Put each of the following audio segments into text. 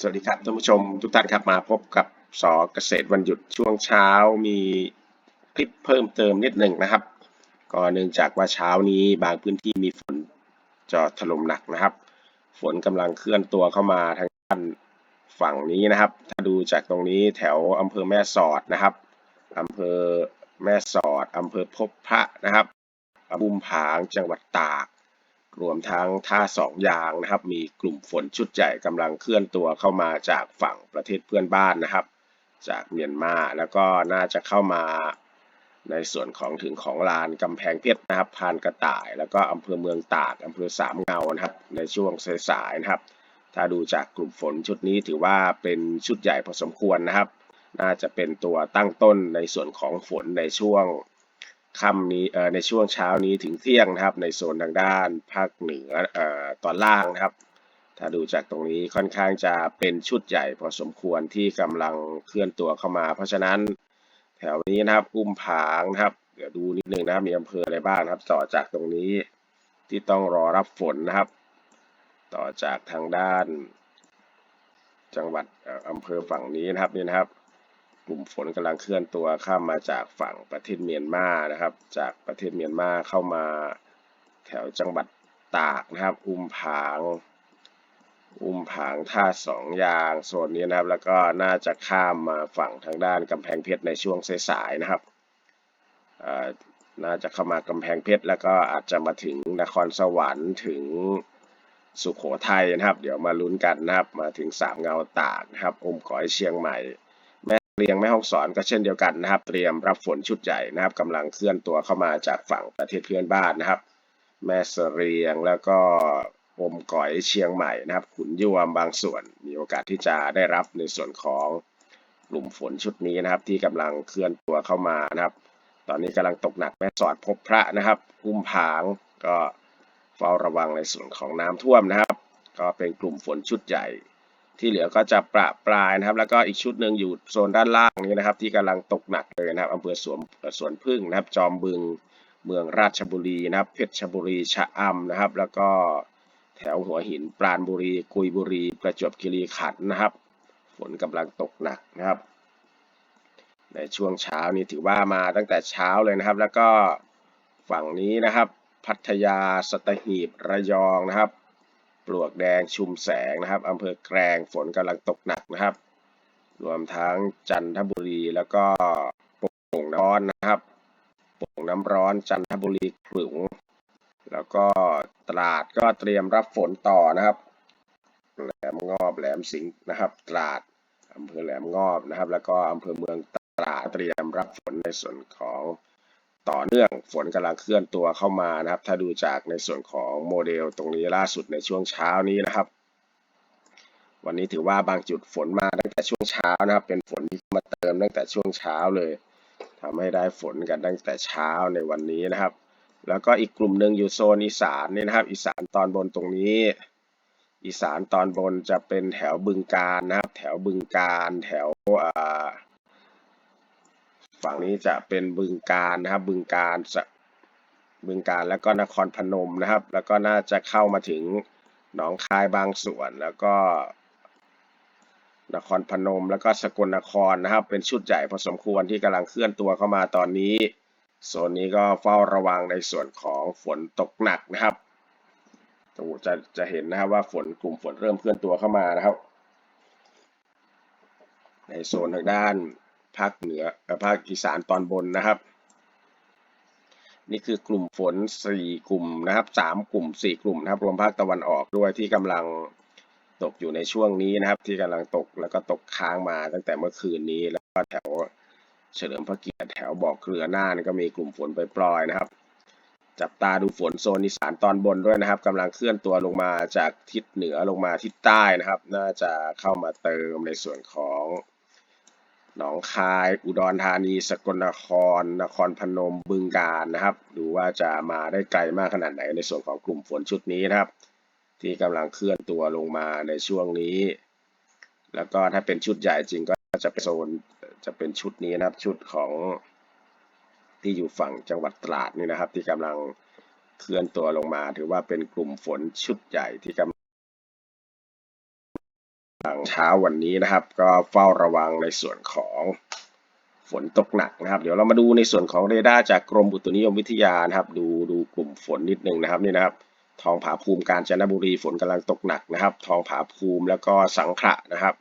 สวัสดีครับท่านผู้ชมทุกท่านครับมาพบกับสอเกษตรวันหยุดช่วงเช้ามีคลิปเพิ่มเติมนิดหนึ่งนะครับ ก็เนื่องจากว่าเช้านี้บางพื้นที่มีฝนจอถล่มหนักนะครับ ฝนกำลังเคลื่อนตัวเข้ามาทางด้านฝั่งนี้นะครับ ถ้าดูจากตรงนี้แถวอำเภอแม่สอดนะครับอำเภอแม่สอดอำเภอพบพระนะครับบุมผางจังหวัดตาก รวมทั้งท่าสองยางนะครับ มีกลุ่มฝนชุดใหญ่กำลังเคลื่อนตัวเข้ามาจากฝั่งประเทศเพื่อนบ้านนะครับ จากเมียนมาแล้วก็น่าจะเข้ามาในส่วนของถึงของลานกำแพงเพชรนะครับพานกระต่าย แล้วก็อำเภอเมืองตากอำเภอสามเงานะครับ ในช่วงสายๆนะครับ ถ้าดูจากกลุ่มฝนชุดนี้ถือว่าเป็นชุดใหญ่พอสมควรนะครับ น่าจะเป็นตัวตั้งต้นในส่วนของฝนในช่วง ค่ำนี้เอ่อในช่วงเช้านี้ถึงเที่ยงนะครับ ในโซนทางด้านภาคเหนือเอ่อตอนล่างนะครับ ถ้าดูจากตรงนี้ค่อนข้างจะเป็นชุดใหญ่พอสมควรที่กำลังเคลื่อนตัวเข้ามา เพราะฉะนั้นแถวนี้นะครับอุ้มผางนะครับ เดี๋ยวดูนิดนึงนะครับมีอำเภออะไรบ้างนะครับ ต่อจากตรงนี้ที่ต้องรอรับฝนนะครับ ต่อจากทางด้าน จังหวัดอำเภอฝั่งนี้นะครับนี่นะครับ กลุ่มฝนกำลังเคลื่อนตัวข้ามมาจากฝั่งประเทศเมียนมานะครับ จากประเทศเมียนมาเข้ามาแถวจังหวัดตากนะครับ อุ้มผาง อุ้มผางท่าสองยางโซนนี้นะครับ แล้วก็น่าจะข้ามมาฝั่งทางด้านกำแพงเพชรในช่วงสายๆนะครับน่าจะเข้ามากำแพงเพชรแล้วก็อาจจะมาถึงนครสวรรค์ถึงสุขโขทัยนะครับ เดี๋ยวมาลุ้นกันนะครับ มาถึงสามเงาตากนะครับอมก๋อยเชียงใหม่ เรียงแม่ห้องสอนก็เช่นเดียวกันนะครับ เตรียมรับฝนชุดใหญ่นะครับกำลังเคลื่อนตัวเข้ามาจากฝั่งประเทศเพื่อนบ้านนะครับ แม่เสรียงแล้วก็อมก๋อยเชียงใหม่นะครับ ขุนยวมบางส่วนมีโอกาสที่จะได้รับในส่วนของกลุ่มฝนชุดนี้นะครับ ที่กำลังเคลื่อนตัวเข้ามานะครับ ตอนนี้กำลังตกหนักแม่สอดพบพระนะครับอุ้มผางก็เฝ้าระวังในส่วนของน้ำท่วมนะครับ ก็เป็นกลุ่มฝนชุดใหญ่ ที่เหลือก็จะประปรายนะครับ แล้วก็อีกชุดหนึ่งอยู่โซนด้านล่างนี้นะครับ ที่กำลังตกหนักเลยนะครับอำเภอสวนสวนพึ่งนะครับ จอมบึงเมืองราชบุรีนะครับ เพชรบุรีชะอำนะครับ แล้วก็แถวหัวหินปราณบุรี กุยบุรี ประจวบคีรีขันธ์นะครับ ฝนกำลังตกหนักนะครับ ในช่วงเช้านี้ถือว่ามาตั้งแต่เช้าเลยนะครับ แล้วก็ฝั่งนี้นะครับ พัทยาสตหีบระยองนะครับ ปลวกแดงชุมแสงนะครับอำเภอแกลงฝนกำลังตกหนักนะครับ รวมทั้งจันทบุรีแล้วก็โป่งน้ำร้อนนะครับโป่งน้ำร้อนจันทบุรีขลุงแล้วก็ตราดก็เตรียมรับฝนต่อนะครับ แหลมงอบแหลมสิงห์นะครับ ตราดอำเภอแหลมงอบนะครับ แล้วก็อำเภอเมืองตราดเตรียมรับฝนในส่วนของ ต่อเนื่องฝนกำลังเคลื่อนตัวเข้ามานะครับ ถ้าดูจากในส่วนของโมเดลตรงนี้ล่าสุดในช่วงเช้านี้นะครับ วันนี้ถือว่าบางจุดฝนมาตั้งแต่ช่วงเช้านะครับ เป็นฝนที่มาเติมตั้งแต่ช่วงเช้าเลยทำให้ได้ฝนกันตั้งแต่เช้าในวันนี้นะครับ แล้วก็อีกกลุ่มหนึ่งอยู่โซนอีสานนี่นะครับ อีสานตอนบนตรงนี้ อีสานตอนบนจะเป็นแถวบึงการนะครับ แถวบึงการแถวอ่า ฝั่งนี้จะเป็นบึงการนะครับ บึงการสะบึงการแล้วก็นครพนมนะครับ แล้วก็น่าจะเข้ามาถึงหนองคายบางส่วนแล้วก็นครพนมแล้วก็สกลนครนะครับ เป็นชุดใหญ่พอสมควรที่กำลังเคลื่อนตัวเข้ามาตอนนี้โซนนี้ก็เฝ้าระวังในส่วนของฝนตกหนักนะครับจะจะเห็นนะครับว่าฝนกลุ่มฝนเริ่มเคลื่อนตัวเข้ามานะครับ ในโซนทางด้าน ภาคเหนือภาคอีสานตอนบนนะครับ นี่คือกลุ่มฝนสี่กลุ่มนะครับสามกลุ่มสี่กลุ่มนะครับ รวมภาคตะวันออกด้วยที่กำลังตกอยู่ในช่วงนี้นะครับ ที่กำลังตกแล้วก็ตกค้างมาตั้งแต่เมื่อคืนนี้แล้วก็แถวเฉลิมพระเกียรติแถวบ่อเกลือหน่านก็มีกลุ่มฝนปล่อยๆนะครับจับตาดูฝนโซนอีสานตอนบนด้วยนะครับกำลังเคลื่อนตัวลงมาจากทิศเหนือลงมาทิศใต้นะครับ น่าจะเข้ามาเติมในส่วนของ หนองคาย อุดรธานี สกลนคร นครพนม บึงกาฬนะครับ ดูว่าจะมาได้ไกลมากขนาดไหนในส่วนของกลุ่มฝนชุดนี้นะครับ ที่กำลังเคลื่อนตัวลงมาในช่วงนี้ แล้วก็ถ้าเป็นชุดใหญ่จริงก็จะเป็นโซนจะเป็นชุดนี้นะครับ ชุดของที่อยู่ฝั่งจังหวัดตราดนี่นะครับ ที่กำลังเคลื่อนตัวลงมา ถือว่าเป็นกลุ่มฝนชุดใหญ่ที่กำลังางเช้าวันนี้นะครับ ก็เฝ้าระวังในส่วนของฝนตกหนักนะครับ เดี๋ยวเรามาดูในส่วนของเรดาร์จากกรมอุตุนิยมวิทยานะครับ ดูดูกลุ่มฝนนิดนึงนะครับนี่นะครับ ทองผาภูมิกาญจนบุรีฝนกำลังตกหนักนะครับ ทองผาภูมิแล้วก็สังขละนะครับ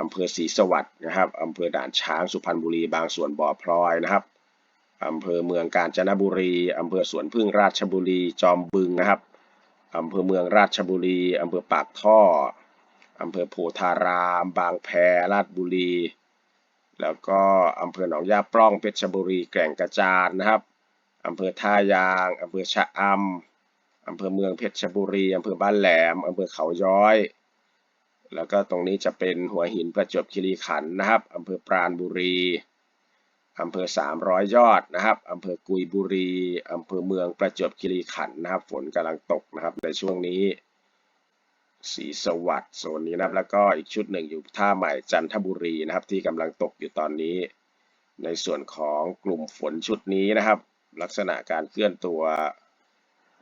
อำเภอศรีสวัสดิ์นะครับอำเภอด่านช้างสุพรรณบุรีบางส่วนบ่อพลอยนะครับอำเภอเมืองกาญจนบุรีอำเภอสวนพึ่งราชบุรีจอมบึงนะครับอำเภอเมืองราชบุรีอำเภอปากท่อ อำเภอโพธาราม บางแพราชบุรี แล้วก็อำเภอหนองยาปล้องเพชรบุรีแก่งกระจานนะครับอำเภอท่ายางอำเภอชะอำอำเภอเมืองเพชรบุรีอำเภอบ้านแหลมอำเภอเขาย้อย แล้วก็ตรงนี้จะเป็นหัวหินประจวบคีรีขันธ์นะครับอำเภอปราณบุรีอำเภอ 300 ยอดนะครับอำเภอกุยบุรีอำเภอเมืองประจวบคีรีขันธ์นะครับ ฝนกำลังตกนะครับในช่วงนี้ ศรีสวัสดิ์โซนนี้นะครับ แล้วก็อีกชุดหนึ่งอยู่ท่าใหม่จันทบุรีนะครับ ที่กำลังตกอยู่ตอนนี้ ในส่วนของกลุ่มฝนชุดนี้นะครับ ลักษณะการเคลื่อนตัว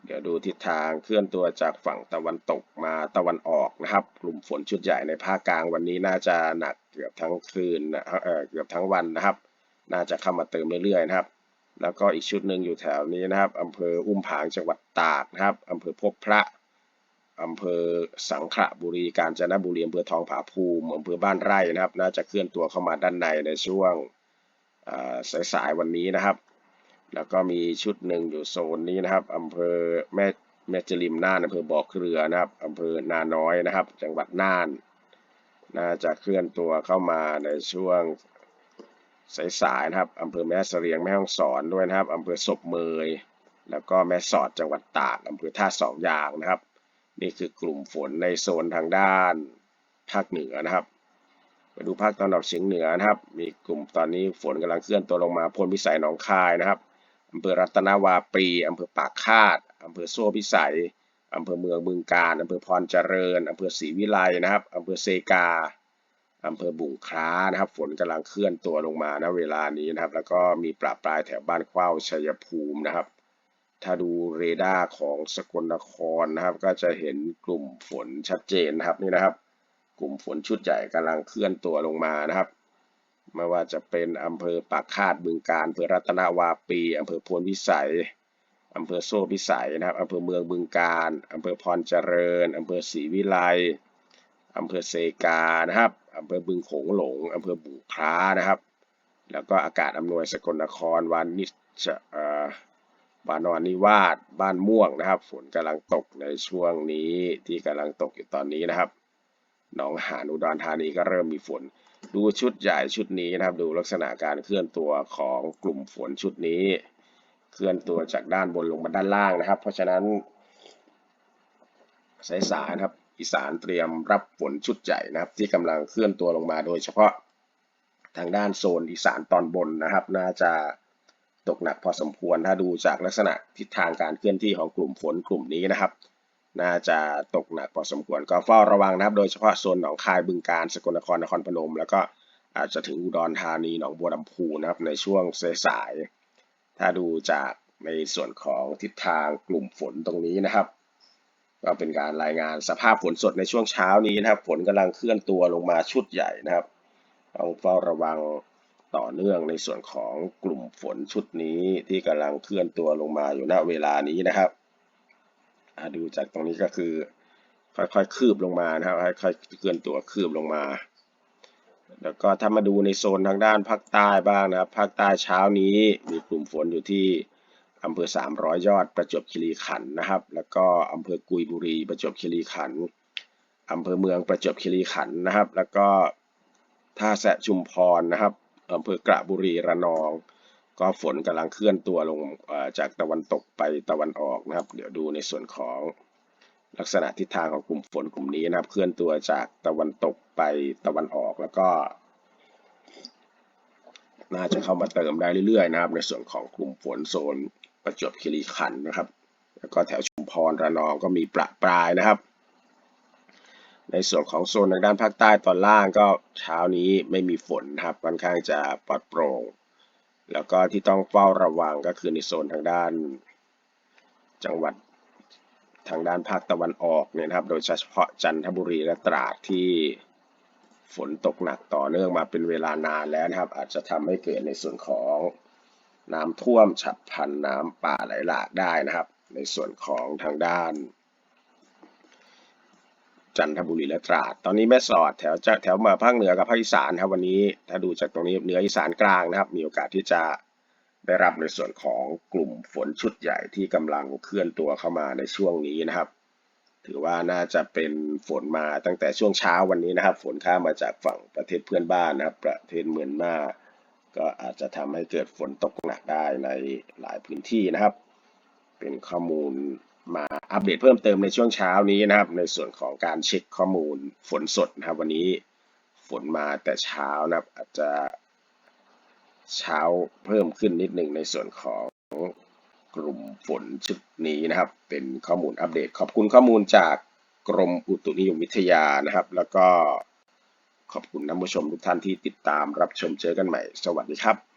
เดี๋ยวดูทิศทางเคลื่อนตัวจากฝั่งตะวันตกมาตะวันออกนะครับ กลุ่มฝนชุดใหญ่ในภาคกลางวันนี้น่าจะหนักเกือบทั้งคืนนะเออเกือบทั้งวันนะครับ น่าจะเข้ามาเติมเรื่อยๆนะครับแล้วก็อีกชุดหนึ่งอยู่แถวนี้นะครับอำเภออุ้มผางจังหวัดตากนะครับอำเภอพบพระ อำเภอสังขละบุรีกาญจนบุรีอำเภอทองผาภูมิอำเภอบ้านไร่นะครับ น่าจะเคลื่อนตัวเข้ามาด้านในในช่วงสายๆวันนี้นะครับ แล้วก็มีชุดหนึ่งอยู่โซนนี้นะครับอำเภอแม่แม่จริมน่านอำเภอบ่อเกลือนะครับอำเภอนาน้อยนะครับ จังหวัดน่าน น่าจะเคลื่อนตัวเข้ามาในช่วงสายๆนะครับอำเภอแม่เสรียงแม่ฮ่องสอนด้วยนะครับอำเภอศพเมย แล้วก็แม่สอดจังหวัดตากอำเภอท่าสองยางนะครับ นี่คือกลุ่มฝนในโซนทางด้านภาคเหนือนะครับไปดูภาคตะวันออกเฉียงเหนือนะครับ มีกลุ่มตอนนี้ฝนกำลังเคลื่อนตัวลงมาพลพิสัยหนองคายนะครับอำเภอรัตนาวาปีอำเภอปากคาดอำเภอโซ่พิสัยอำเภอเมืองบึงกาฬอำเภอพรเจริญอำเภอศรีวิไลนะครับอำเภอเซกาอำเภอบุงคล้านะครับ ฝนกำลังเคลื่อนตัวลงมาณเวลานี้นะครับ แล้วก็มีปราปรายแถวบ้านเข้าชัยภูมินะครับ ถ้าดูเรดาร์ของสกลนครนะครับ ก็จะเห็นกลุ่มฝนชัดเจนนะครับนี่นะครับ กลุ่มฝนชุดใหญ่กำลังเคลื่อนตัวลงมานะครับไม่ว่าจะเป็นอำเภอปากคาดบึงการอำเภอรัตนาวาปีอำเภอพลวิสัยอำเภอโซ่พิสัยนะครับอำเภอเมืองบึงการอำเภอพรเจริญอำเภอศรีวิไลอำเภอเซกานะครับอำเภอบึงโขงหลงอำเภอบุงคล้านะครับ แล้วก็อากาศอำนวยสกลนครวานิช วานอนนิวาสบ้านม่วงนะครับ ฝนกำลังตกในช่วงนี้ที่กำลังตกอยู่ตอนนี้นะครับหนองหานอุดรธานีก็เริ่มมีฝน ดูชุดใหญ่ชุดนี้นะครับ ดูลักษณะการเคลื่อนตัวของกลุ่มฝนชุดนี้ เคลื่อนตัวจากด้านบนลงมาด้านล่างนะครับ เพราะฉะนั้นสายๆนะครับ อีสานเตรียมรับฝนชุดใหญ่นะครับ ที่กำลังเคลื่อนตัวลงมาโดยเฉพาะทางด้านโซนอีสานตอนบนนะครับ น่าจะ ตกหนักพอสมควรถ้าดูจากลักษณะทิศทางการเคลื่อนที่ของกลุ่มฝนกลุ่มนี้นะครับ น่าจะตกหนักพอสมควรก็เฝ้าระวังนะครับ โดยเฉพาะโซนหนองคายบึงกาฬสกลนครนครพนม แล้วก็อาจจะถึงอุดรธานีหนองบัวลำพูนะครับในช่วงสายๆถ้าดูจากในส่วนของทิศทางกลุ่มฝนตรงนี้นะครับ ก็เป็นการรายงานสภาพฝนสดในช่วงเช้านี้นะครับ ฝนกำลังเคลื่อนตัวลงมาชุดใหญ่นะครับต้องเฝ้าระวัง ต่อเนื่องในส่วนของกลุ่มฝนชุดนี้ที่กำลังเคลื่อนตัวลงมาอยู่ณเวลานี้นะครับดูจากตรงนี้ก็คือ ค่อยๆคืบลงมานะครับค่อยๆเคลื่อนตัวคืบลงมา แล้วก็ถ้ามาดูในโซนทางด้านภาคใต้บ้างนะครับภาคใต้เช้านี้มีกลุ่มฝนอยู่ที่อำเภอ 300 ยอดประจวบคีรีขันธ์นะครับ แล้วก็อำเภอกุยบุรีประจวบคีรีขันธ์อำเภอเมืองประจวบคีรีขันธ์นะครับ แล้วก็ท่าแสะชุมพรนะครับ อำเภอกระบุรีระนอง ก็ฝนกำลังเคลื่อนตัวลงจากตะวันตกไปตะวันออกนะครับ เดี๋ยวดูในส่วนของลักษณะทิศทางของกลุ่มฝนกลุ่มนี้นะครับ เคลื่อนตัวจากตะวันตกไปตะวันออกแล้วก็ น่าจะเข้ามาเติมได้เรื่อยๆนะครับ ในส่วนของกลุ่มฝนโซนประจวบคีรีขันธ์นะครับ แล้วก็แถวชุมพรระนองก็มีประปรายนะครับ ในส่วนของโซนทางด้านภาคใต้ตอนล่างก็เช้านี้ไม่มีฝนครับค่อนข้างจะปลอดโปร่ง แล้วก็ที่ต้องเฝ้าระวังก็คือในโซนทางด้าน จังหวัดทางด้านภาคตะวันออกเนี่ยนะครับ โดยเฉพาะจันทบุรีและตราดที่ฝนตกหนักต่อเนื่องมาเป็นเวลานานแล้วนะครับ อาจจะทำให้เกิดในส่วนของน้ำท่วมฉับพลันน้ำป่าไหลหลากได้นะครับ ในส่วนของทางด้าน จันทบุรีและตราด ตอนนี้แม่สอดแถวแถวมาภาคเหนือกับภาคอีสานครับวันนี้ ถ้าดูจากตรงนี้เหนืออีสานกลางนะครับ มีโอกาสที่จะได้รับในส่วนของกลุ่มฝนชุดใหญ่ที่กำลังเคลื่อนตัวเข้ามาในช่วงนี้นะครับ ถือว่าน่าจะเป็นฝนมาตั้งแต่ช่วงเช้าวันนี้นะครับ ฝนข้ามมาจากฝั่งประเทศเพื่อนบ้านนะครับ ประเทศเมียนมาก็อาจจะทำให้เกิดฝนตกหนักได้ในหลายพื้นที่นะครับ เป็นข้อมูล มาอัปเดตเพิ่มเติมในช่วงเช้านี้นะครับ ในส่วนของการเช็คข้อมูลฝนสดนะครับ วันนี้ฝนมาแต่เช้านะครับ อาจจะเช้าเพิ่มขึ้นนิดหนึ่งในส่วนของกลุ่มฝนชุดนี้นะครับ เป็นข้อมูลอัปเดต ขอบคุณข้อมูลจากกรมอุตุนิยมวิทยานะครับ แล้วก็ขอบคุณท่านผู้ชมทุกท่านที่ติดตามรับชมเจอกันใหม่ สวัสดีครับ